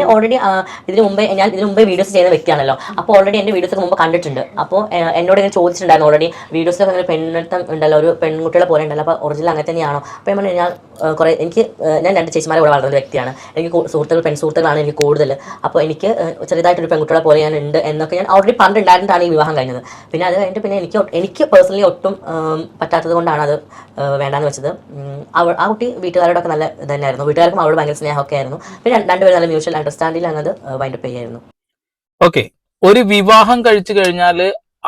ഞാൻ ഓൾറെഡി ഇതിന് മുമ്പേ ഞാൻ ഇതിന് മുമ്പേ വീഡിയോസ് ചെയ്യുന്ന വ്യക്തിയാണല്ലോ. അപ്പോൾ ഓൾറെഡി എന്റെ വീഡിയോസ് മുമ്പ് കണ്ടിട്ടുണ്ട്. അപ്പോൾ എന്നോട് ഇങ്ങനെ ചോദിച്ചിട്ടുണ്ടായിരുന്നു ഓൾറെഡി വീഡിയോസിലൊക്കെ അങ്ങനെ പെണ്ണത്തം ഉണ്ടല്ലോ ഒരു പെൺകുട്ടികളെ പോലെ ഉണ്ടല്ലോ അപ്പോൾ ഒറിജിനൽ അങ്ങനെ തന്നെയാണോ? അപ്പോൾ ഞാൻ ഞാൻ കുറേ എനിക്ക് ഞാൻ രണ്ട് ചേച്ചിമാരെ കൂടെ വളർന്ന വ്യക്തിയാണ്. എനിക്ക് സുഹൃത്തുക്കൾ പെൺ സുഹൃത്തുക്കളാണ് എനിക്ക് കൂടുതൽ. അപ്പോൾ എനിക്ക് ചെറുതായിട്ടൊരു പെൺകുട്ടികളെ പോലെ ഞാൻ ഉണ്ട് എന്നൊക്കെ ഞാൻ ഓൾറെഡി പണ്ടുണ്ടായിരുന്നിട്ടാണ് ഈ വിവാഹം കഴിഞ്ഞത്. പിന്നെ അത് കഴിഞ്ഞിട്ട് പിന്നെ എനിക്ക് എനിക്ക് പേഴ്സണലി ഒട്ടും പറ്റാത്തത് കൊണ്ടാണ് അത് വേണ്ടാന്ന് വെച്ചത്. ആ കുട്ടി വീട്ടുകാരോടൊക്കെ നല്ല ഇതന്നെയായിരുന്നു. തന്നെയായിരുന്നു വീട്ടുകാർക്കും അവരോട് ഭയങ്കര സ്നേഹമൊക്കെ ആയിരുന്നു. പിന്നെ രണ്ട് രണ്ടുപേരും നല്ല മ്യൂച്വൽ അണ്ടർസ്റ്റാൻഡിൽ അങ്ങത് വൈൻഡപ്പ് ചെയ്യായിരുന്നു. ഓക്കെ. ഒരു വിവാഹം കഴിച്ചു കഴിഞ്ഞാൽ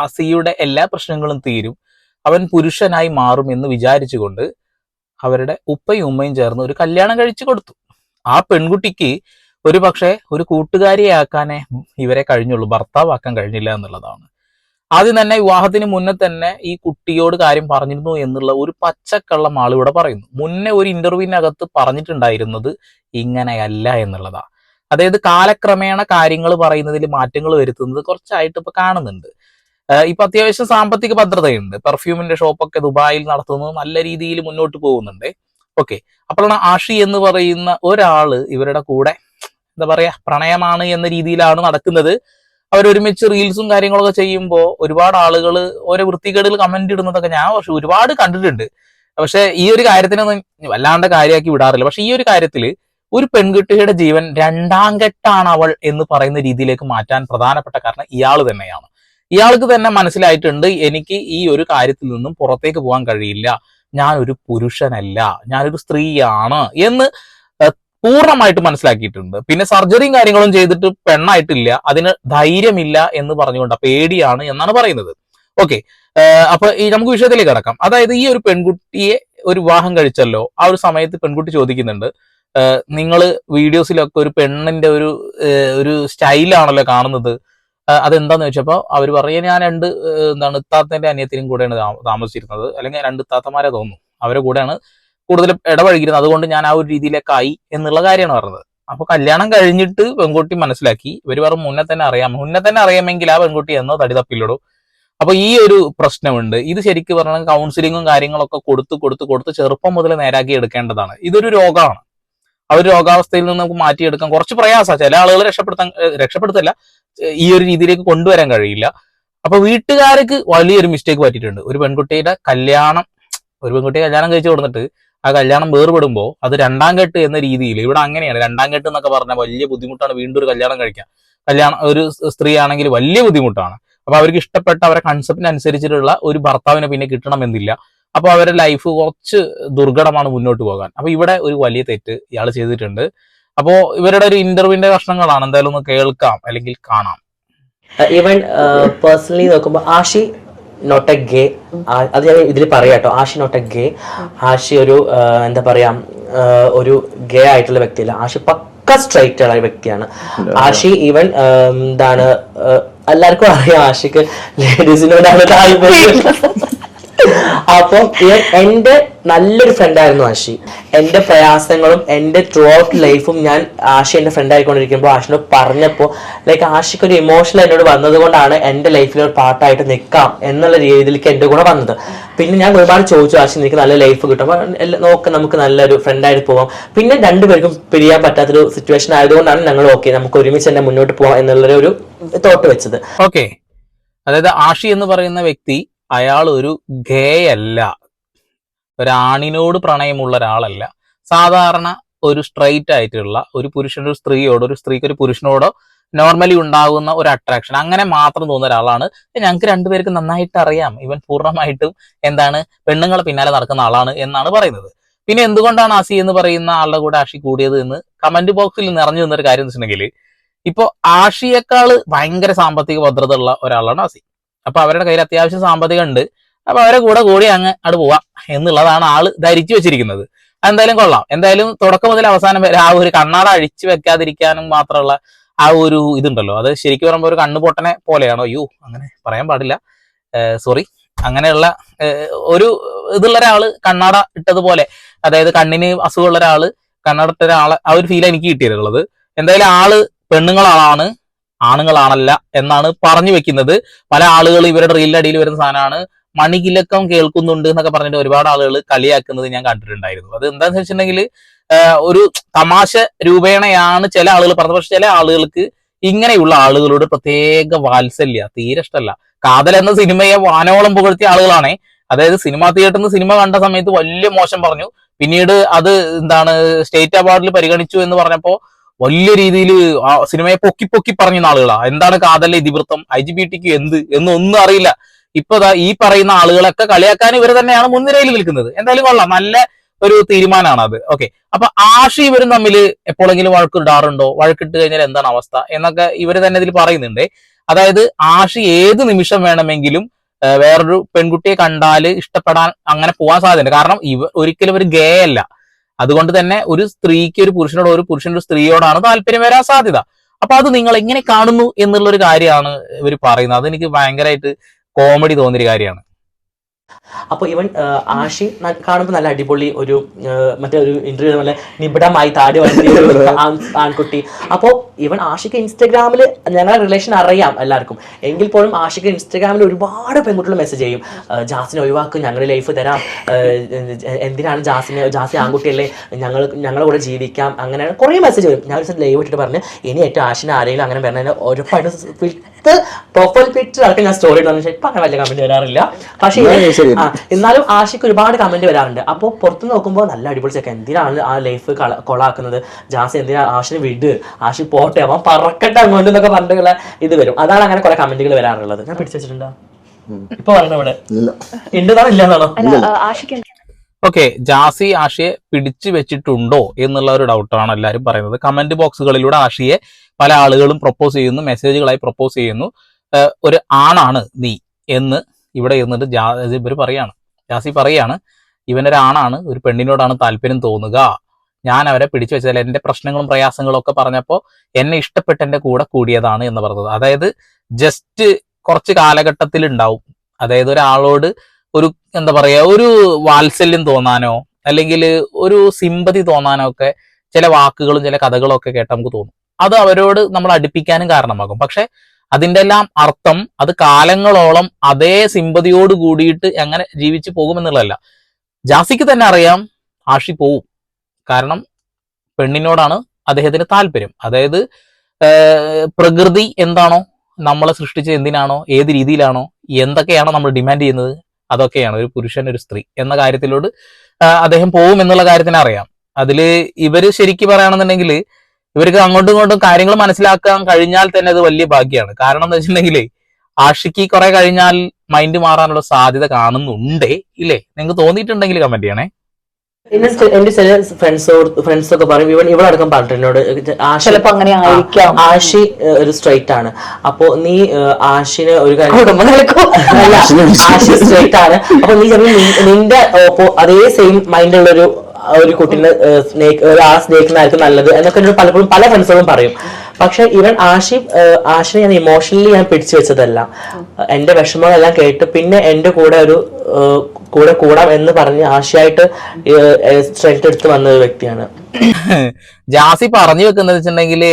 അസിയുടെ എല്ലാ പ്രശ്നങ്ങളും തീരും. അവൻ പുരുഷനായി മാറും എന്ന് വിചാരിച്ചുകൊണ്ട് അവരുടെ ഉപ്പയും ഉമ്മയും ചേർന്ന് ഒരു കല്യാണം കഴിച്ചു കൊടുത്തു. ആ പെൺകുട്ടിക്ക് ഒരു പക്ഷേ ഒരു കൂട്ടുകാരിയാക്കാനേ ഇവരെ കഴിഞ്ഞുള്ളൂ. ഭർത്താവാക്കാൻ കഴിഞ്ഞില്ല എന്നുള്ളതാണ്. ആദ്യം തന്നെ വിവാഹത്തിന് മുന്നേ തന്നെ ഈ കുട്ടിയോട് കാര്യം പറഞ്ഞിരുന്നു എന്നുള്ള ഒരു പച്ചക്കള്ളം ആളിവിടെ പറയുന്നു. മുന്നേ ഒരു ഇന്റർവ്യൂവിനകത്ത് പറഞ്ഞിട്ടുണ്ടായിരുന്നത് ഇങ്ങനെയല്ല എന്നുള്ളതാ. അതായത് കാലക്രമേണ കാര്യങ്ങൾ പറയുന്നതിൽ മാറ്റങ്ങൾ വരുത്തുന്നത് കുറച്ചായിട്ട് ഇപ്പൊ കാണുന്നുണ്ട്. ഇപ്പൊ അത്യാവശ്യം സാമ്പത്തിക ഭദ്രതയുണ്ട്. പെർഫ്യൂമിന്റെ ഷോപ്പൊക്കെ ദുബായിൽ നടത്തുന്നത് നല്ല രീതിയിൽ മുന്നോട്ട് പോകുന്നുണ്ട്. ഓക്കെ അപ്പോഴാണ് ആഷി എന്ന് പറയുന്ന ഒരാൾ ഇവരുടെ കൂടെ എന്താ പറയാ പ്രണയമാണ് എന്ന രീതിയിലാണ് നടക്കുന്നത്. അവരൊരുമിച്ച് റീൽസും കാര്യങ്ങളൊക്കെ ചെയ്യുമ്പോൾ ഒരുപാട് ആളുകൾ ഓരോ വൃത്തികേടുകൾ കമന്റ് ഇടുന്നതൊക്കെ ഞാൻ പക്ഷെ ഒരുപാട് കണ്ടിട്ടുണ്ട്. പക്ഷെ ഈ ഒരു കാര്യത്തിനൊന്നും വല്ലാണ്ട് കാര്യമാക്കി വിടാറില്ല. പക്ഷെ ഈ ഒരു കാര്യത്തിൽ ഒരു പെൺകുട്ടിയുടെ ജീവൻ രണ്ടാം കെട്ടാണ് അവൾ എന്ന് പറയുന്ന രീതിയിലേക്ക് മാറ്റാൻ പ്രധാനപ്പെട്ട കാരണം ഇയാൾ തന്നെയാണ്. ഇയാൾക്ക് തന്നെ മനസ്സിലായിട്ടുണ്ട് എനിക്ക് ഈ ഒരു കാര്യത്തിൽ നിന്നും പുറത്തേക്ക് പോകാൻ കഴിയില്ല. ഞാൻ ഒരു പുരുഷനല്ല ഞാനൊരു സ്ത്രീയാണ് എന്ന് പൂർണമായിട്ട് മനസ്സിലാക്കിയിട്ടുണ്ട്. പിന്നെ സർജറിയും കാര്യങ്ങളും ചെയ്തിട്ട് പെണ്ണായിട്ടില്ല അതിന് ധൈര്യമില്ല എന്ന് പറഞ്ഞുകൊണ്ട് പേടിയാണ് എന്നാണ് പറയുന്നത്. ഓക്കെ അപ്പൊ ഈ നമുക്ക് വിഷയത്തിലേക്ക് കടക്കാം. അതായത് ഈ ഒരു പെൺകുട്ടിയെ ഒരു വിവാഹം കഴിച്ചല്ലോ ആ ഒരു സമയത്ത് പെൺകുട്ടി ചോദിക്കുന്നുണ്ട് നിങ്ങൾ വീഡിയോസിലൊക്കെ ഒരു പെണ്ണിന്റെ ഒരു ഒരു സ്റ്റൈലാണല്ലോ കാണുന്നത്. അതെന്താന്ന് വെച്ചപ്പോ അവർ പറയുക ഞാൻ രണ്ട് എന്താണ് ഇത്താത്തന്റെ അനിയത്തിനും കൂടെയാണ് താമസിച്ചിരുന്നത്. അല്ലെങ്കിൽ രണ്ട് ഇത്താത്തമാരെ തോന്നുന്നു. അവരെ കൂടെയാണ് കൂടുതൽ ഇടപഴകിയിരുന്നത്. അതുകൊണ്ട് ഞാൻ ആ ഒരു രീതിയിലേക്ക് ആയി എന്നുള്ള കാര്യമാണ് പറഞ്ഞത്. അപ്പൊ കല്യാണം കഴിഞ്ഞിട്ട് പെൺകുട്ടി മനസ്സിലാക്കി. ഇവർ പറഞ്ഞു മുന്നേ തന്നെ അറിയാം. മുന്നേ തന്നെ അറിയാമെങ്കിൽ ആ പെൺകുട്ടി എന്നോ തടി തപ്പില്ലടോ അപ്പൊ ഈ ഒരു പ്രശ്നമുണ്ട്. ഇത് ശരിക്കും പറഞ്ഞാൽ കൗൺസിലിങ്ങും കാര്യങ്ങളൊക്കെ കൊടുത്ത് കൊടുത്ത് കൊടുത്ത് ചെറുപ്പം മുതൽ നേരാക്കി എടുക്കേണ്ടതാണ്. ഇതൊരു രോഗമാണ്. ഒരു രോഗാവസ്ഥയിൽ നിന്ന് നമുക്ക് മാറ്റിയെടുക്കാൻ കുറച്ച് പ്രയാസമാണ് ചില ആളുകൾ രക്ഷപ്പെടുത്താൻ രക്ഷപ്പെടുത്തല്ല. ഈ ഒരു രീതിയിലേക്ക് കൊണ്ടുവരാൻ കഴിയില്ല. അപ്പൊ വീട്ടുകാർക്ക് വലിയൊരു മിസ്റ്റേക്ക് പറ്റിയിട്ടുണ്ട്. ഒരു പെൺകുട്ടിയുടെ കല്യാണം ഒരു പെൺകുട്ടി കല്യാണം കഴിച്ചു കൊടുത്തിട്ട് ആ കല്യാണം വേർപെടുമ്പോൾ അത് രണ്ടാം കെട്ട് എന്ന രീതിയിൽ ഇവിടെ അങ്ങനെയാണ്. രണ്ടാം കെട്ട് എന്നൊക്കെ പറഞ്ഞാൽ വലിയ ബുദ്ധിമുട്ടാണ് വീണ്ടും ഒരു കല്യാണം കഴിക്കാൻ. കല്യാണം ഒരു സ്ത്രീ ആണെങ്കിൽ വലിയ ബുദ്ധിമുട്ടാണ്. അപ്പൊ അവർക്ക് ഇഷ്ടപ്പെട്ട അവരെ കൺസെപ്റ്റിന് അനുസരിച്ചിട്ടുള്ള ഒരു ഭർത്താവിനെ പിന്നെ കിട്ടണമെന്നില്ല അപ്പൊ അവരുടെ ലൈഫ് കുറച്ച് ദുർഘടമാണ് മുന്നോട്ട് പോകാൻ. അപ്പൊ ഇവിടെ ഒരു വലിയ തെറ്റ് ഇയാൾ ചെയ്തിട്ടുണ്ട്. അപ്പോ ഇവരുടെ ഒരു ഇന്റർവ്യൂവിന്റെ കഷ്ണങ്ങളാണ് എന്തായാലും ഒന്ന് കേൾക്കാം അല്ലെങ്കിൽ കാണാം. ഇവൻ പേഴ്സണലി നോക്കുമ്പോൾ ആഷി നോട്ട് എ ഗേ അത് ഞാൻ ഇതിൽ പറയാം കേട്ടോ. Ashi not a gay Ashi ഒരു എന്താ പറയാ ഒരു ഗേ ആയിട്ടുള്ള വ്യക്തിയല്ല. ആഷി പക്ക സ്ട്രൈറ്റ് ആയ വ്യക്തിയാണ്. ആഷി ഈവൻ എന്താണ് എല്ലാവർക്കും അറിയാം ആഷിക്ക് ലേഡീസിനോടാണ് താല്പര്യം. അപ്പം എന്റെ നല്ലൊരു ഫ്രണ്ടായിരുന്നു ആഷി എന്റെ പ്രയാസങ്ങളും എന്റെ ത്രൂ ഔട്ട് ലൈഫും ഞാൻ ആഷി എന്റെ ഫ്രണ്ട് ആയിക്കൊണ്ടിരിക്കുമ്പോൾ ആഷിനോട് പറഞ്ഞപ്പോൾ ലൈക്ക് ആഷിക്ക് ഒരു ഇമോഷണൽ എന്നോട് വന്നത് കൊണ്ടാണ് എന്റെ ലൈഫിൽ ഒരു പാർട്ടായിട്ട് നിൽക്കാം എന്നുള്ള രീതിയിലേക്ക് എന്റെ കൂടെ വന്നത്. പിന്നെ ഞാൻ ഒരുപാട് ചോദിച്ചു ആഷി നിനക്ക് നല്ല ലൈഫ് കിട്ടും. നോക്ക് നമുക്ക് നല്ലൊരു ഫ്രണ്ടായിട്ട് പോവാം. പിന്നെ രണ്ടുപേർക്കും പിരിയാൻ പറ്റാത്തൊരു സിറ്റുവേഷൻ ആയതുകൊണ്ടാണ് ഞങ്ങൾ ഓക്കെ നമുക്ക് ഒരുമിച്ച് തന്നെ മുന്നോട്ട് പോവാം എന്നുള്ള ഒരു തോട്ട് വെച്ചത്. ഓക്കെ അതായത് ആഷി എന്ന് പറയുന്ന വ്യക്തി അയാൾ ഒരു ഗേ അല്ല ഒരാണിനോട് പ്രണയമുള്ള ഒരാളല്ല സാധാരണ ഒരു സ്ട്രൈറ്റ് ആയിട്ടുള്ള ഒരു പുരുഷനൊരു സ്ത്രീയോടോ ഒരു സ്ത്രീക്ക് ഒരു പുരുഷനോടോ നോർമലി ഉണ്ടാകുന്ന ഒരു അട്രാക്ഷൻ അങ്ങനെ മാത്രം തോന്നുന്ന ഒരാളാണ്. ഞങ്ങൾക്ക് രണ്ടുപേർക്ക് നന്നായിട്ട് അറിയാം. ഇവൻ പൂർണമായിട്ടും എന്താണ് പെണ്ണുങ്ങളെ പിന്നാലെ നടക്കുന്ന ആളാണ് എന്നാണ് പറയുന്നത്. പിന്നെ എന്തുകൊണ്ടാണ് ആസി എന്ന് പറയുന്ന ആളുടെ കൂടെ ആഷി കൂടിയത് എന്ന് കമന്റ് ബോക്സിൽ നിറഞ്ഞു നിന്നൊരു കാര്യം എന്ന് വെച്ചിട്ടുണ്ടെങ്കിൽ ഇപ്പോൾ ആഷിയേക്കാൾ ഭയങ്കര സാമ്പത്തിക ഭദ്രത ഉള്ള ഒരാളാണ് ആസി. അപ്പൊ അവരുടെ കയ്യിൽ അത്യാവശ്യം സാമ്പത്തികം ഉണ്ട്. അപ്പൊ അവരെ കൂടെ കൂടി അങ്ങ് അവിടെ പോവാം എന്നുള്ളതാണ് ആൾ ധരിച്ചു വെച്ചിരിക്കുന്നത്. എന്തായാലും കൊള്ളാം. എന്തായാലും തുടക്കം മുതൽ അവസാനം വരെ ആ ഒരു കണ്ണാട അഴിച്ചു വെക്കാതിരിക്കാനും മാത്രമുള്ള ആ ഒരു ഇതുണ്ടല്ലോ. അത് ശരിക്കും പറയുമ്പോൾ ഒരു കണ്ണു പൊട്ടനെ പോലെയാണോ? യു അങ്ങനെ പറയാൻ പാടില്ല. സോറി. അങ്ങനെയുള്ള ഒരു ഇതുള്ള ഒരാൾ കണ്ണാട ഇട്ടതുപോലെ അതായത് കണ്ണിന് അസുഖമുള്ള ഒരാൾ കണ്ണാട ആ ഒരു ഫീൽ എനിക്ക് കിട്ടിയിട്ടുള്ളത്. എന്തായാലും ആൾ പെണ്ണുങ്ങളാണ്. ആണുങ്ങളാണല്ല എന്നാണ് പറഞ്ഞു വെക്കുന്നത്. പല ആളുകൾ ഇവരുടെ റീലിന്റെ അടിയിൽ വരുന്ന സാധനമാണ്. മണികിലക്കം കേൾക്കുന്നുണ്ട് എന്നൊക്കെ പറഞ്ഞിട്ട് ഒരുപാട് ആളുകൾ കളിയാക്കുന്നത് ഞാൻ കണ്ടിട്ടുണ്ടായിരുന്നു. അത് എന്താണെന്ന് വെച്ചിട്ടുണ്ടെങ്കിൽ ഒരു തമാശ രൂപേണയാണ് ചില ആളുകൾ പറഞ്ഞത്. പക്ഷെ ചില ആളുകൾക്ക് ഇങ്ങനെയുള്ള ആളുകളോട് പ്രത്യേക വാത്സല്യ തീരെ ഇഷ്ടമല്ല. കാതൽ എന്ന സിനിമയെ വാനോളം പുകഴ്ത്തിയ ആളുകളാണേ. അതായത് സിനിമാ തിയേറ്ററിൽ നിന്ന് സിനിമ കണ്ട സമയത്ത് വലിയ മോശം പറഞ്ഞു. പിന്നീട് അത് എന്താണ് സ്റ്റേറ്റ് അവാർഡിൽ പരിഗണിച്ചു എന്ന് പറഞ്ഞപ്പോ വലിയ രീതിയിൽ ആ സിനിമയെ പൊക്കി പൊക്കി പറഞ്ഞ ആളുകളാ. എന്താണ് കാതല്ലേ ഇതിവൃത്തം? ഐ ജി ബി ടിക്ക് എന്ത്? എന്നൊന്നും അറിയില്ല. ഇപ്പൊ ഈ പറയുന്ന ആളുകളൊക്കെ കളിയാക്കാൻ ഇവർ തന്നെയാണ് മുൻനിരയിൽ നിൽക്കുന്നത്. എന്തായാലും കൊള്ളാം. നല്ല ഒരു തീരുമാനമാണ് അത്. ഓക്കെ അപ്പൊ ആഷി ഇവരും തമ്മിൽ എപ്പോഴെങ്കിലും വഴക്കിടാറുണ്ടോ വഴക്കിട്ട് കഴിഞ്ഞാൽ എന്താണ് അവസ്ഥ? എന്നൊക്കെ ഇവർ തന്നെ ഇതിൽ പറയുന്നുണ്ട്. അതായത് ആഷി ഏത് നിമിഷം വേണമെങ്കിലും വേറൊരു പെൺകുട്ടിയെ കണ്ടാൽ ഇഷ്ടപ്പെടാൻ അങ്ങനെ പോകാൻ സാധ്യതയുണ്ട്. കാരണം ഇവ ഒരിക്കലും ഒരു ഗേ അല്ല. അതുകൊണ്ട് തന്നെ ഒരു സ്ത്രീക്ക് ഒരു പുരുഷനോട് ഒരു പുരുഷൻ ഒരു സ്ത്രീയോടാണ് താല്പര്യം വരാൻ സാധ്യത. അപ്പൊ അത് നിങ്ങൾ എങ്ങനെ കാണുന്നു എന്നുള്ള ഒരു കാര്യമാണ് ഇവർ പറയുന്നത്. അതെനിക്ക് ഭയങ്കരമായിട്ട് കോമഡി തോന്നിയൊരു കാര്യമാണ്. അപ്പൊ ഇവൻ ആഷി കാണുമ്പോൾ നല്ല അടിപൊളി ഒരു മറ്റേ ഒരു ഇന്റർവ്യൂ നല്ല നിബിഡമായി താടി വളർത്തിയ ആൺകുട്ടി. അപ്പോൾ ഇവൻ ആഷിക്ക് ഇൻസ്റ്റഗ്രാമിൽ ഞങ്ങളുടെ റിലേഷൻ അറിയാം എല്ലാവർക്കും. എങ്കിൽ പോലും ആഷിക്ക് ഇൻസ്റ്റഗ്രാമിൽ ഒരുപാട് പെൺകുട്ടികൾ മെസ്സേജ് ചെയ്യും. ജാസിനെ ഒഴിവാക്കും ഞങ്ങളുടെ ലൈഫ് തരാം. എന്തിനാണ് ജാസിനെ ജാസി ആൺകുട്ടിയല്ലേ? ഞങ്ങൾ ഞങ്ങളുടെ കൂടെ ജീവിക്കാം. അങ്ങനെയാണ് കുറേ മെസ്സേജ് വരും. ഞാൻ ഒരു ലൈവ് ഇട്ടിട്ട് പറഞ്ഞു ഇനി ഏറ്റവും ആഷിനെ ആരെങ്കിലും അങ്ങനെ പറഞ്ഞാൽ ഉറപ്പായിട്ട് ഫിൽത്ത് പ്രൊഫൈൽ പിക്ചർ അടക്കം ഞാൻ സ്റ്റോറി ഇടുന്നു ഇപ്പൊ അങ്ങനെ വലിയ കമന്റ് വരാറില്ല. പക്ഷേ എന്നാലും ആശയ്ക്ക് ആ, എന്നാലും ആഷിക്ക് ഒരുപാട് കമന്റ് വരാറുണ്ട്. അപ്പോൾ പുറത്ത് നോക്കുമ്പോൾ നല്ല അടിപൊളി ചെക്ക എന്തിനാണ് ആ ലൈഫ് കൊളാക്കുന്നത്? ജാസ് എന്തിനാ ആഷിന് വിട്? ആഷി പോട്ടെ അവൻ പറക്കട്ടെ അങ്ങോട്ട് എന്നൊക്കെ പറഞ്ഞിട്ടുള്ള ഇത് വരും. അതാണ് അങ്ങനെ കുറെ കമന്റുകൾ വരാറുള്ളത്. ഞാൻ പിടിച്ചു വെച്ചിട്ടുണ്ടോ? ഇപ്പൊ പറഞ്ഞ ഇവിടെ ഇല്ല. ഉണ്ടെന്നാണോ ഇല്ലെന്നാണോ? അല്ല ആഷിക്ക് ഓക്കെ ജാസി ആഷിയെ പിടിച്ചു വെച്ചിട്ടുണ്ടോ എന്നുള്ള ഒരു ഡൗട്ടാണ് എല്ലാവരും പറയുന്നത്. കമന്റ് ബോക്സുകളിലൂടെ ആഷിയെ പല ആളുകളും പ്രപ്പോസ് ചെയ്യുന്നു മെസ്സേജുകളായി പ്രപ്പോസ് ചെയ്യുന്നു. ഒരു ആണാണ് നീ എന്ന് ഇവിടെ ഇരുന്നിട്ട് ജാ ഇവർ പറയാണ്. ജാസി പറയാണ് ഇവനൊരു ആണാണ് ഒരു പെണ്ണിനോടാണ് താല്പര്യം തോന്നുക. ഞാൻ അവരെ പിടിച്ചു വെച്ചതല്ല. എന്റെ പ്രശ്നങ്ങളും പ്രയാസങ്ങളും ഒക്കെ പറഞ്ഞപ്പോൾ എന്നെ ഇഷ്ടപ്പെട്ട് എന്റെ കൂടെ കൂടിയതാണ് എന്ന് പറഞ്ഞത്. അതായത് ജസ്റ്റ് കുറച്ച് കാലഘട്ടത്തിൽ ഉണ്ടാവും അതായത് ഒരാളോട് ഒരു എന്താ പറയാ ഒരു വാത്സല്യം തോന്നാനോ അല്ലെങ്കിൽ ഒരു സിമ്പതി തോന്നാനോ ഒക്കെ ചില വാക്കുകളും ചില കഥകളും ഒക്കെ കേട്ട് നമുക്ക് തോന്നും. അത് അവരോട് നമ്മൾ അടുപ്പിക്കാനും കാരണമാകും. പക്ഷെ അതിന്റെ എല്ലാം അർത്ഥം അത് കാലങ്ങളോളം അതേ സിമ്പതിയോട് കൂടിയിട്ട് എങ്ങനെ ജീവിച്ചു പോകുമെന്നുള്ളതല്ല ജാസിക്ക് തന്നെ അറിയാം ആഷി പോവും. കാരണം പെണ്ണിനോടാണ് അദ്ദേഹത്തിന് താല്പര്യം. അതായത് പ്രകൃതി എന്താണോ നമ്മളെ സൃഷ്ടിച്ചത് എന്തിനാണോ ഏത് രീതിയിലാണോ എന്തൊക്കെയാണോ നമ്മൾ ഡിമാൻഡ് ചെയ്യുന്നത് അതൊക്കെയാണ് ഒരു പുരുഷൻ ഒരു സ്ത്രീ എന്ന കാര്യത്തിലോട് അദ്ദേഹം പോവും എന്നുള്ള കാര്യത്തിന് അറിയാം. അതിൽ ഇവർ ശരിക്കും പറയുകയാണെന്നുണ്ടെങ്കിൽ ഇവർക്ക് അങ്ങോട്ടും ഇങ്ങോട്ടും കാര്യങ്ങൾ മനസ്സിലാക്കാൻ കഴിഞ്ഞാൽ തന്നെ അത് വലിയ ഭാഗ്യമാണ് കാരണം എന്ന് വെച്ചിട്ടുണ്ടെങ്കിൽ ആഷിക്ക് കുറെ കഴിഞ്ഞാൽ മൈൻഡ് മാറാനുള്ള സാധ്യത കാണുന്നുണ്ടേ ഇല്ലേ? നിങ്ങൾക്ക് തോന്നിയിട്ടുണ്ടെങ്കിൽ കമന്റ് ചെയ്യണേ. എന്റെ ചില ഫ്രണ്ട്സോട് ഫ്രണ്ട്സ് ഒക്കെ പറയും ഇവൻ ഇവളടക്കം പറഞ്ഞിട്ട് എന്നോട് ആഷി ചിലപ്പോ അങ്ങനെ ആയിരിക്കാം. ആഷി ഒരു സ്ട്രൈറ്റ് ആണ്. അപ്പോ നീ ആഷിന് ഒരു കാര്യം ആഷി സ്ട്രൈറ്റ് ആണ്. അപ്പൊ നീ നിന്റെ അതേ സെയിം മൈൻഡുള്ള ഒരു ഒരു കുട്ടീനെ സ്നേഹ് ഒരാളെ സ്നേഹിക്കുന്നതായിരിക്കും നല്ലത് എന്നൊക്കെ എന്നോട് പലപ്പോഴും പല ഫ്രണ്ട്സുകളും പറയും. പക്ഷെ ഇവൻ ആശി ആശിനെ ഞാൻ ഇമോഷണലി ഞാൻ പിടിച്ചു വെച്ചതല്ല. എന്റെ വിഷമങ്ങളെല്ലാം കേട്ട് പിന്നെ എന്റെ കൂടെ ഒരു കൂടെ കൂടാം എന്ന് പറഞ്ഞ് ആശയായിട്ട് സ്ട്രെങ്ത് എടുത്ത് വന്ന ഒരു വ്യക്തിയാണ്. ജാസി പറഞ്ഞു വെക്കുന്നത് വെച്ചിട്ടുണ്ടെങ്കിൽ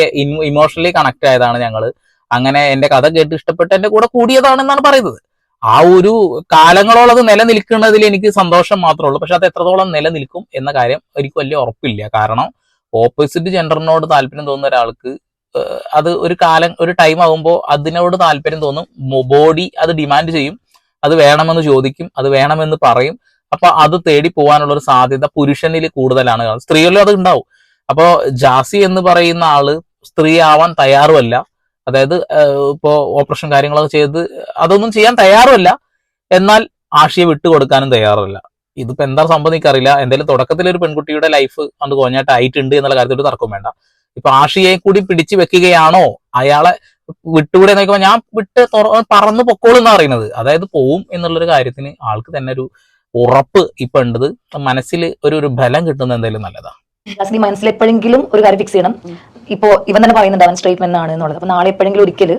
ഇമോഷണലി കണക്ട് ആയതാണ് ഞങ്ങൾ. അങ്ങനെ എന്റെ കഥ കേട്ട് ഇഷ്ടപ്പെട്ട് എന്റെ കൂടെ കൂടിയതാണെന്നാണ് പറയുന്നത്. ആ ഒരു കാലങ്ങളോളം അത് നിലനിൽക്കുന്നതിൽ എനിക്ക് സന്തോഷം മാത്രമേ ഉള്ളൂ. പക്ഷെ അത് എത്രത്തോളം നിലനിൽക്കും എന്ന കാര്യം എനിക്ക് വലിയ ഉറപ്പില്ല. കാരണം ഓപ്പോസിറ്റ് ജെൻഡറിനോട് താല്പര്യം തോന്നുന്ന ഒരാൾക്ക് അത് ഒരു കാലം ഒരു ടൈം ആകുമ്പോൾ അതിനോട് താല്പര്യം തോന്നും. ബോഡി അത് ഡിമാൻഡ് ചെയ്യും. അത് വേണമെന്ന് ചോദിക്കും. അത് വേണമെന്ന് പറയും. അപ്പൊ അത് തേടി പോകാനുള്ള ഒരു സാധ്യത പുരുഷനിൽ കൂടുതലാണ്. സ്ത്രീകളിൽ അത് ഉണ്ടാവും. അപ്പോ ജാസി എന്ന് പറയുന്ന ആൾ സ്ത്രീ ആവാൻ തയ്യാറുമല്ല. അതായത് ഇപ്പോ ഓപ്പറേഷൻ കാര്യങ്ങളൊക്കെ ചെയ്ത് അതൊന്നും ചെയ്യാൻ തയ്യാറുമല്ല. എന്നാൽ ആഷിയെ വിട്ടുകൊടുക്കാനും തയ്യാറല്ല. ഇതിപ്പോ എന്താ സംഭവം എനിക്കറിയില്ല. എന്തായാലും തുടക്കത്തിൽ ഒരു പെൺകുട്ടിയുടെ ലൈഫ് അത് കോഞ്ഞായിട്ട് ആയിട്ടുണ്ട് എന്നുള്ള കാര്യത്തിൽ ഒരു തർക്കം വേണ്ട. ഇപ്പൊ ആഷിയെ കൂടി പിടിച്ചു വെക്കുകയാണോ? അയാളെ വിട്ടുകൂടെ നോക്കുമ്പോ ഞാൻ വിട്ട് പറന്ന് പൊക്കോളും എന്നാ പറയുന്നത്. അതായത് പോവും എന്നുള്ളൊരു കാര്യത്തിന് ആൾക്ക് തന്നെ ഒരു ഉറപ്പ് ഇപ്പൊ ഉണ്ടത് മനസ്സിൽ ഒരു ഒരു ബലം കിട്ടുന്ന എന്തായാലും നല്ലതാ. മനസ്സിൽ എപ്പോഴെങ്കിലും ഒരു കാര്യം ഫിക്സ് ചെയ്യണം. ഇപ്പോ ഇവൻ തന്നെ പറയുന്നുണ്ട് അവൻ സ്ട്രേറ്റ് മെൻ ആണ് എന്നുള്ളത്. അപ്പൊ നാളെ എപ്പോഴെങ്കിലും ഒരിക്കൽ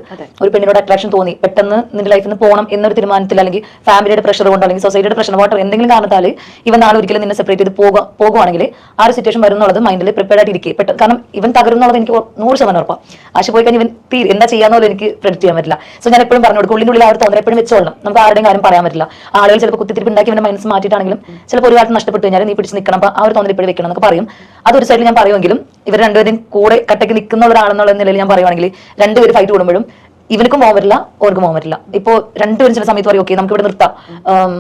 ഒരു പെണ്ണിനോട് അട്രാക്ഷൻ തോന്നി. പെട്ടെന്ന് നിന്റെ ലൈഫിൽ നിന്ന് പോകണം എന്നൊരു തീരുമാനത്തിൽ അല്ലെങ്കിൽ ഫാമിലിയുടെ പ്രഷർ കൊണ്ട് അല്ലെങ്കിൽ സൊസൈറ്റിയുടെ പ്രഷർ കൊണ്ട് എന്തെങ്കിലും കാരണത്താൽ ഇവൻ നാളെ ഒരിക്കലും നിന്നെ സെപ്പറേറ്റ് ചെയ്ത് പോകുക പോകുവാണെങ്കിൽ ആ ഒരു സിറ്റുവേഷൻ വരുന്നുള്ളത് മൈൻഡിൽ പ്രിപ്പയർഡ് ആയിട്ട് പെട്ടെന്ന് കാരണം ഇവൻ തകരുന്നുള്ളത് എനിക്ക് നൂറ് ശതമാനം ഉറപ്പാണ് ആശ പോയി കഴിഞ്ഞാൽ ഇവൻ തീരെ എന്താ ചെയ്യാന്ന് പോലും എനിക്ക് പ്രെഡിക്ട് ചെയ്യാൻ പറ്റില്ല. സോ ഞാൻ എപ്പോഴും പറഞ്ഞു കൊടുക്കും ഉള്ളിന്റെ ഉള്ളിൽ അവർ തോന്നൽ എപ്പോഴും വെച്ചോളണം നമുക്ക് ആരുടെയും കാര്യം പറയാൻ പറ്റില്ല. ആളുകൾ ചിലപ്പോൾ കുത്തിത്തിരിപ്പ് ഉണ്ടാക്കി അവന്റെ മനസ്സ് മാറ്റിയിട്ടാണെങ്കിലും ചിലപ്പോൾ ഒരു കാലത്ത് നഷ്ടപ്പെട്ടു കഴിഞ്ഞാൽ നീ പിടിച്ച് നിൽക്കണം അപ്പൊ ആ ഒരു തോന്നൽ ഇപ്പോഴും വെക്കണം എന്നൊക്കെ പറയും. അതൊരു സൈഡിൽ ഞാൻ പറയുമെങ്കിലും ഇവർ രണ്ടുപേരും കൂടെ കട്ടയ്ക്ക് നിൽക്കുന്ന ഒരാളെന്നുള്ള നിലയിൽ ഞാൻ പറയുവാണെങ്കിൽ രണ്ടുപേര് ഫൈറ്റ് കൂടുമ്പോഴും ഇവനക്കും പോകാൻ പറ്റില്ല ഓർക്കും പോകാൻ പറ്റില്ല ഇപ്പോ രണ്ടുപേരും ചില സമയത്ത് പറയും ഓക്കെ നമുക്ക് ഇവിടെ നിർത്താം.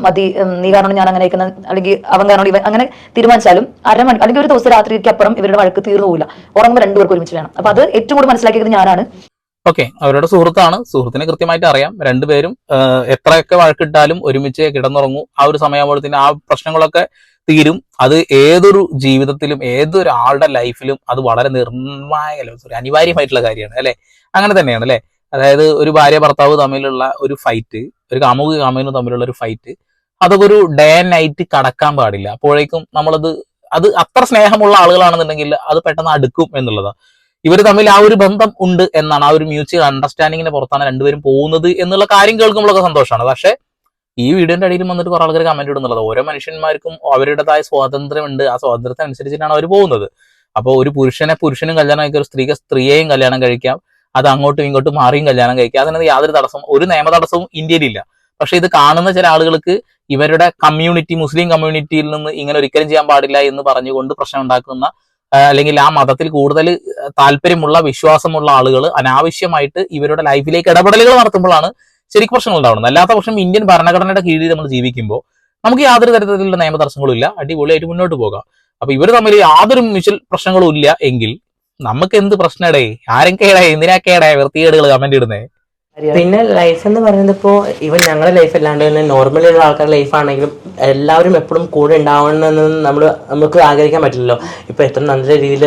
മതി. നീ കാരണം ഞാൻ അങ്ങനെ അയക്കുന്ന അല്ലെങ്കിൽ അവൻ കാരണം ഇവ അങ്ങനെ തീരുമാനിച്ചാലും അരമണി അല്ലെങ്കിൽ ഒരു ദിവസം രാത്രിക്ക് അപ്പുറം ഇവരുടെ വഴക്ക് തീർന്നു പോകില്ല ഉറങ്ങുമ്പോൾ രണ്ടുപേർക്ക് ഒരുമിച്ച് വേണം. അപ്പൊ അത് ഏറ്റവും കൂടുതൽ മനസ്സിലാക്കിയത് ഞാനാണ്. ഓക്കെ അവരുടെ സുഹൃത്താണ്. സുഹൃത്തിനെ കൃത്യമായിട്ട് അറിയാം. രണ്ടുപേരും എത്രയൊക്കെ വഴക്കിട്ടാലും ഒരുമിച്ച് കിടന്നുറങ്ങൂ. ആ ഒരു സമയമാകുമ്പോഴത്തേന് ആ പ്രശ്നങ്ങളൊക്കെ തീരും. അത് ഏതൊരു ജീവിതത്തിലും ഏതൊരാളുടെ ലൈഫിലും അത് വളരെ നിർണായക സോറി അനിവാര്യമായിട്ടുള്ള കാര്യമാണ് അല്ലെ? അങ്ങനെ തന്നെയാണ് അല്ലെ? അതായത് ഒരു ഭാര്യ ഭർത്താവ് തമ്മിലുള്ള ഒരു ഫൈറ്റ് ഒരു കാമുക കാമുകനും തമ്മിലുള്ള ഒരു ഫൈറ്റ് അതൊക്കെ ഒരു ഡേ നൈറ്റ് കടക്കാൻ പാടില്ല. അപ്പോഴേക്കും നമ്മളത് അത് അത്ര സ്നേഹമുള്ള ആളുകളാണെന്നുണ്ടെങ്കിൽ അത് പെട്ടെന്ന് അടുക്കും എന്നുള്ളതാണ്. ഇവർ തമ്മിൽ ആ ഒരു ബന്ധം ഉണ്ട് എന്നാണ് ആ ഒരു മ്യൂച്വൽ അണ്ടർസ്റ്റാൻഡിങ്ങിന് പുറത്താണ് രണ്ടുപേരും പോകുന്നത് എന്നുള്ള കാര്യം കേൾക്കുമ്പോഴൊക്കെ സന്തോഷമാണ്. പക്ഷെ ഈ വീഡിയോന്റെ അടിയിൽ വന്നിട്ട് കുറെ ആൾക്കാർ കമന്റ് ഇടുന്നുള്ളത്. ഓരോ മനുഷ്യന്മാർക്കും അവരുടേതായ സ്വാതന്ത്ര്യമുണ്ട്. ആ സ്വാതന്ത്ര്യത്തിനനുസരിച്ചിട്ടാണ് അവർ പോകുന്നത്. അപ്പോൾ ഒരു പുരുഷനെ പുരുഷനും കല്യാണം കഴിക്കാം ഒരു സ്ത്രീക്ക് സ്ത്രീയെയും കല്യാണം കഴിക്കാം. അത് അങ്ങോട്ടും ഇങ്ങോട്ടും മാറിയും കല്യാണം കഴിക്കാം അതിനകത്ത് യാതൊരു തടസ്സവും ഒരു നിയമ തടസ്സവും ഇന്ത്യയിലില്ല. പക്ഷെ ഇത് കാണുന്ന ചില ആളുകൾക്ക് ഇവരുടെ കമ്മ്യൂണിറ്റി മുസ്ലിം കമ്മ്യൂണിറ്റിയിൽ നിന്ന് ഇങ്ങനെ ഒരിക്കലും ചെയ്യാൻ പാടില്ല എന്ന് പറഞ്ഞുകൊണ്ട് പ്രശ്നം ഉണ്ടാക്കുന്ന അല്ലെങ്കിൽ ആ മതത്തിൽ കൂടുതൽ താല്പര്യമുള്ള വിശ്വാസമുള്ള ആളുകൾ അനാവശ്യമായിട്ട് ഇവരുടെ ലൈഫിലേക്ക് ഇടപെടലുകൾ നടത്തുമ്പോഴാണ് ശരിക്കും പ്രശ്നങ്ങൾ ഉണ്ടാവുന്നത് അല്ലാത്ത പക്ഷം ഇന്ത്യൻ ഭരണഘടനയുടെ കീഴിൽ നമ്മൾ ജീവിക്കുമ്പോൾ നമുക്ക് യാതൊരു തരത്തിലുള്ള നിയമ തടസ്സങ്ങളും ഇല്ല. അടിപൊളിയായിട്ട് മുന്നോട്ട് പോകാം. അപ്പൊ ഇവർ തമ്മിൽ യാതൊരു മിഷൽ പ്രശ്നങ്ങളും ഇല്ല എങ്കിൽ നമുക്ക് എന്ത് പ്രശ്നടേ എന്തിനാ എന്തിനാക്കേടേ വൃത്തികേടുകൾ കമന്റ് ഇടുന്നേ. പിന്നെ ലൈഫ് എന്ന് പറയുന്നത് ഇപ്പോൾ ഇവൻ ഞങ്ങളുടെ ലൈഫ് അല്ലാണ്ട് തന്നെ നോർമലി ഉള്ള ആൾക്കാരുടെ ലൈഫ് ആണെങ്കിലും എല്ലാവരും എപ്പോഴും കൂടെ ഉണ്ടാവണമെന്ന് നമ്മൾ നമുക്ക് ആഗ്രഹിക്കാൻ പറ്റില്ലല്ലോ. ഇപ്പൊ എത്ര നല്ല രീതിയിൽ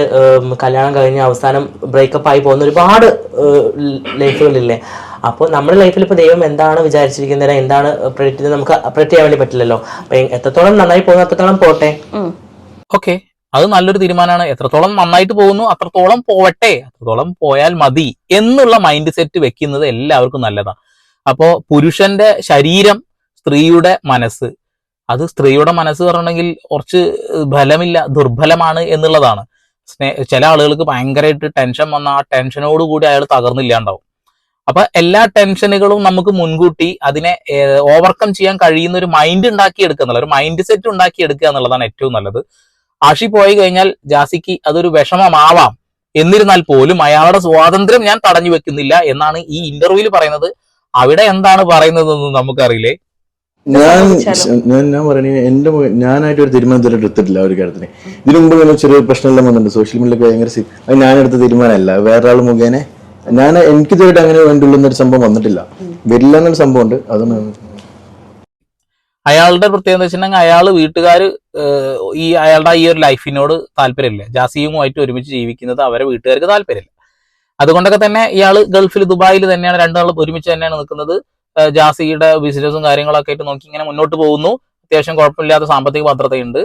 കല്യാണം കഴിഞ്ഞ് അവസാനം ബ്രേക്കപ്പ് ആയി പോകുന്ന ഒരുപാട് ലൈഫുകളില്ലേ അപ്പോൾ നമ്മുടെ ലൈഫിൽ ഇപ്പോൾ ദൈവം എന്താണ് വിചാരിച്ചിരിക്കുന്നത് എന്താണ് പ്രൊഡക്റ്റ് ചെയ്ത് നമുക്ക് പ്രൊഡക്റ്റ് ചെയ്യാൻ വേണ്ടി പറ്റില്ലല്ലോ? അപ്പൊ എത്രത്തോളം നന്നായി പോകുന്നു അത്രത്തോളം പോട്ടെ? ഓക്കെ. അത് നല്ലൊരു തീരുമാനമാണ്. എത്രത്തോളം നന്നായിട്ട് പോകുന്നു അത്രത്തോളം പോവട്ടെ അത്രത്തോളം പോയാൽ മതി എന്നുള്ള മൈൻഡ് സെറ്റ് വെക്കുന്നത് എല്ലാവർക്കും നല്ലതാണ് അപ്പോൾ പുരുഷന്റെ ശരീരം സ്ത്രീയുടെ മനസ്സ്. അത് സ്ത്രീയുടെ മനസ്സ് പറഞ്ഞിട്ടുണ്ടെങ്കിൽ കുറച്ച് ബലമില്ല ദുർബലമാണ് എന്നുള്ളതാണ്. സ്നേ ചില ആളുകൾക്ക് ഭയങ്കരമായിട്ട് ടെൻഷൻ വന്ന ആ ടെൻഷനോട് കൂടി അയാൾ തകർന്നില്ലാണ്ടാവും. അപ്പൊ എല്ലാ ടെൻഷനുകളും നമുക്ക് മുൻകൂട്ടി അതിനെ ഓവർകം ചെയ്യാൻ കഴിയുന്ന ഒരു മൈൻഡ് ഉണ്ടാക്കി എടുക്കുക എന്നുള്ള ഒരു മൈൻഡ് സെറ്റ് ഉണ്ടാക്കി എടുക്കുക എന്നുള്ളതാണ് ഏറ്റവും നല്ലത്. ആഷി പോയി കഴിഞ്ഞാൽ ജാസിക്ക് അതൊരു വിഷമമാവാം. എന്നിരുന്നാൽ പോലും അയാളുടെ സ്വാതന്ത്ര്യം ഞാൻ തടഞ്ഞു വെക്കുന്നില്ല എന്നാണ് ഈ ഇന്റർവ്യൂവിൽ പറയുന്നത്. അവിടെ എന്താണ് പറയുന്നതെന്ന് നമുക്കറിയില്ലേ? ഞാൻ ഞാൻ ഞാൻ പറയണേ എന്റെ ഞാനായിട്ട് ഒരു തീരുമാനം ഇതുവരെ എടുത്തിട്ടില്ല ഒരു കാര്യത്തിന്. ഇതിനു മുമ്പ് ചെറിയ പ്രശ്നമെല്ലാം വന്നിട്ടുണ്ട്. സോഷ്യൽ മീഡിയ ഭയങ്കര അത് ഞാൻ എടുത്ത തീരുമാനമല്ല. വേറൊരാൾ മുഖേന ഞാൻ എനിക്ക് ഇതുവരെ അങ്ങനെ വേണ്ടിയുള്ള സംഭവം വന്നിട്ടില്ല. വരില്ല എന്നൊരു സംഭവം ഉണ്ട് അതാണ് അയാളുടെ പ്രത്യേകത വെച്ചിട്ടുണ്ടെങ്കിൽ അയാൾ വീട്ടുകാർ ഈ അയാളുടെ ഈ ഒരു ലൈഫിനോട് താല്പര്യമില്ല. ജാസിയുമായിട്ട് ഒരുമിച്ച് ജീവിക്കുന്നത് അവരെ വീട്ടുകാർക്ക് താല്പര്യമില്ല. അതുകൊണ്ടൊക്കെ തന്നെ ഇയാൾ ഗൾഫിൽ ദുബായിൽ തന്നെയാണ് രണ്ടാളും ഒരുമിച്ച് തന്നെയാണ് നിൽക്കുന്നത്. ജാസിയുടെ ബിസിനസ്സും കാര്യങ്ങളൊക്കെ ആയിട്ട് നോക്കി ഇങ്ങനെ മുന്നോട്ട് പോകുന്നു. അത്യാവശ്യം കുഴപ്പമില്ലാത്ത സാമ്പത്തിക ഭദ്രതയുണ്ട്.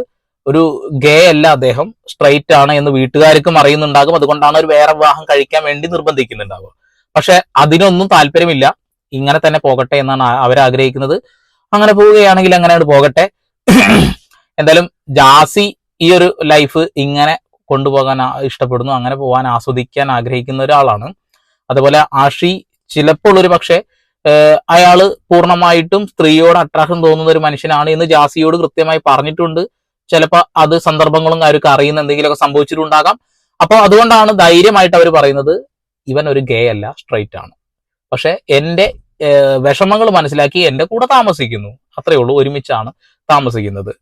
ഒരു ഗേ അല്ല അദ്ദേഹം സ്ട്രൈറ്റ് ആണ് എന്ന് വീട്ടുകാർക്കും അറിയുന്നുണ്ടാകും. അതുകൊണ്ടാണ് ഒരു വേറെ വിവാഹം കഴിക്കാൻ വേണ്ടി നിർബന്ധിക്കുന്നുണ്ടാവുക. പക്ഷെ അതിനൊന്നും താല്പര്യമില്ല. ഇങ്ങനെ തന്നെ പോകട്ടെ എന്നാണ് അവരാഗ്രഹിക്കുന്നത്. അങ്ങനെ പോവുകയാണെങ്കിൽ അങ്ങനെയാണ് പോകട്ടെ. എന്തായാലും ജാസി ഈ ഒരു ലൈഫ് ഇങ്ങനെ കൊണ്ടുപോകാൻ ഇഷ്ടപ്പെടുന്നു. അങ്ങനെ പോകാൻ ആസ്വദിക്കാൻ ആഗ്രഹിക്കുന്ന ഒരാളാണ്. അതുപോലെ ആഷി ചിലപ്പോൾ ഒരു പക്ഷേ അയാൾ പൂർണമായിട്ടും സ്ത്രീയോട് അട്രാക്ഷൻ തോന്നുന്ന ഒരു മനുഷ്യനാണ് എന്ന് ജാസിയോട് കൃത്യമായി പറഞ്ഞിട്ടുണ്ട്. ചിലപ്പോൾ അത് സന്ദർഭങ്ങളും കാര്യമൊക്കെ അറിയുന്ന എന്തെങ്കിലുമൊക്കെ സംഭവിച്ചിട്ടുണ്ടാകാം. അപ്പോൾ അതുകൊണ്ടാണ് ധൈര്യമായിട്ട് അവർ പറയുന്നത് ഇവൻ ഒരു ഗേ അല്ല സ്ട്രൈറ്റ് ആണ്. പക്ഷെ എന്റെ വിഷമങ്ങൾ മനസ്സിലാക്കി എന്റെ കൂടെ താമസിക്കുന്നു. അത്രയേ ഉള്ളൂ ഒരുമിച്ചാണ് താമസിക്കുന്നത്.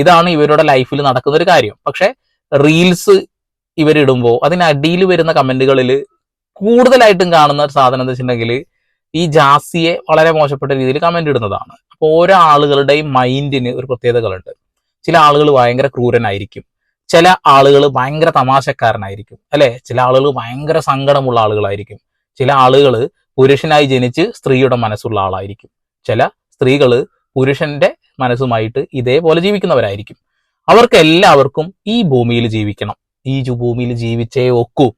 ഇതാണ് ഇവരുടെ ലൈഫിൽ നടക്കുന്ന ഒരു കാര്യം. പക്ഷെ റീൽസ് ഇവരിടുമ്പോൾ അതിനടിയിൽ വരുന്ന കമന്റുകളിൽ കൂടുതലായിട്ടും കാണുന്ന ഒരു സാധനം എന്താ വെച്ചിട്ടുണ്ടെങ്കിൽ ഈ ജാസിയെ വളരെ മോശപ്പെട്ട രീതിയിൽ കമന്റ് ഇടുന്നതാണ്. അപ്പോൾ ഓരോ ആളുകളുടെയും മൈൻഡിന് ഒരു പ്രത്യേകതകളുണ്ട്. ചില ആളുകൾ ഭയങ്കര ക്രൂരനായിരിക്കും. ചില ആളുകൾ ഭയങ്കര തമാശക്കാരനായിരിക്കും. അല്ലെ? ചില ആളുകൾ ഭയങ്കര സങ്കടമുള്ള ആളുകളായിരിക്കും. ചില ആളുകൾ പുരുഷനായി ജനിച്ച് സ്ത്രീയുടെ മനസ്സുള്ള ആളായിരിക്കും. ചില സ്ത്രീകൾ പുരുഷന്റെ മനസ്സുമായിട്ട് ഇതേപോലെ ജീവിക്കുന്നവരായിരിക്കും. അവർക്ക് എല്ലാവർക്കും ഈ ഭൂമിയിൽ ജീവിക്കണം. ഈ ഭൂമിയിൽ ജീവിച്ചേ ഒക്കൂ.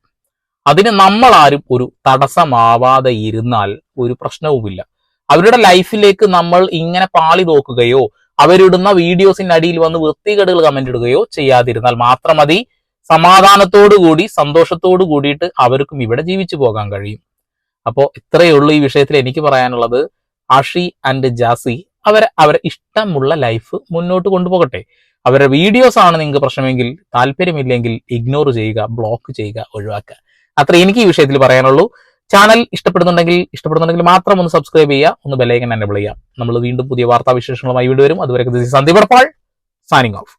അതിന് നമ്മൾ ആരും ഒരു തടസ്സമാവാതെ ഇരുന്നാൽ ഒരു പ്രശ്നവുമില്ല. അവരുടെ ലൈഫിലേക്ക് നമ്മൾ ഇങ്ങനെ പാളി നോക്കുകയോ അവരിടുന്ന വീഡിയോസിന്റെ അടിയിൽ വന്ന് വൃത്തികേടുകൾ കമന്റ് ഇടുകയോ ചെയ്യാതിരുന്നാൽ മാത്രം മതി. സമാധാനത്തോടു കൂടി സന്തോഷത്തോടു കൂടിയിട്ട് അവർക്കും ഇവിടെ ജീവിച്ചു പോകാൻ കഴിയും. അപ്പോൾ ഇത്രയേ ഉള്ളൂ ഈ വിഷയത്തിൽ എനിക്ക് പറയാനുള്ളത്. ആഷി ആൻഡ് ജാസി അവരെ അവരെ ഇഷ്ടമുള്ള ലൈഫ് മുന്നോട്ട് കൊണ്ടുപോകട്ടെ. അവരുടെ വീഡിയോസ് ആണ് നിങ്ങൾക്ക് പ്രശ്നമെങ്കിൽ താല്പര്യമില്ലെങ്കിൽ ഇഗ്നോർ ചെയ്യുക ബ്ലോക്ക് ചെയ്യുക ഒഴിവാക്കുക. അത്ര എനിക്ക് ഈ വിഷയത്തിൽ പറയാനുള്ളൂ. ചാനൽ ഇഷ്ടപ്പെടുന്നുണ്ടെങ്കിൽ ഇഷ്ടപ്പെടുന്നുണ്ടെങ്കിൽ മാത്രം ഒന്ന് സബ്സ്ക്രൈബ് ചെയ്യുക ഒന്ന് ബെലൈക്കൻ എനേബിൾ ചെയ്യാം നമ്മൾ വീണ്ടും പുതിയ വാർത്താ വിശേഷങ്ങളുമായി വീണ്ടും വരും. അതുവരെ സന്ദീപ് സൈനിങ് ഓഫ്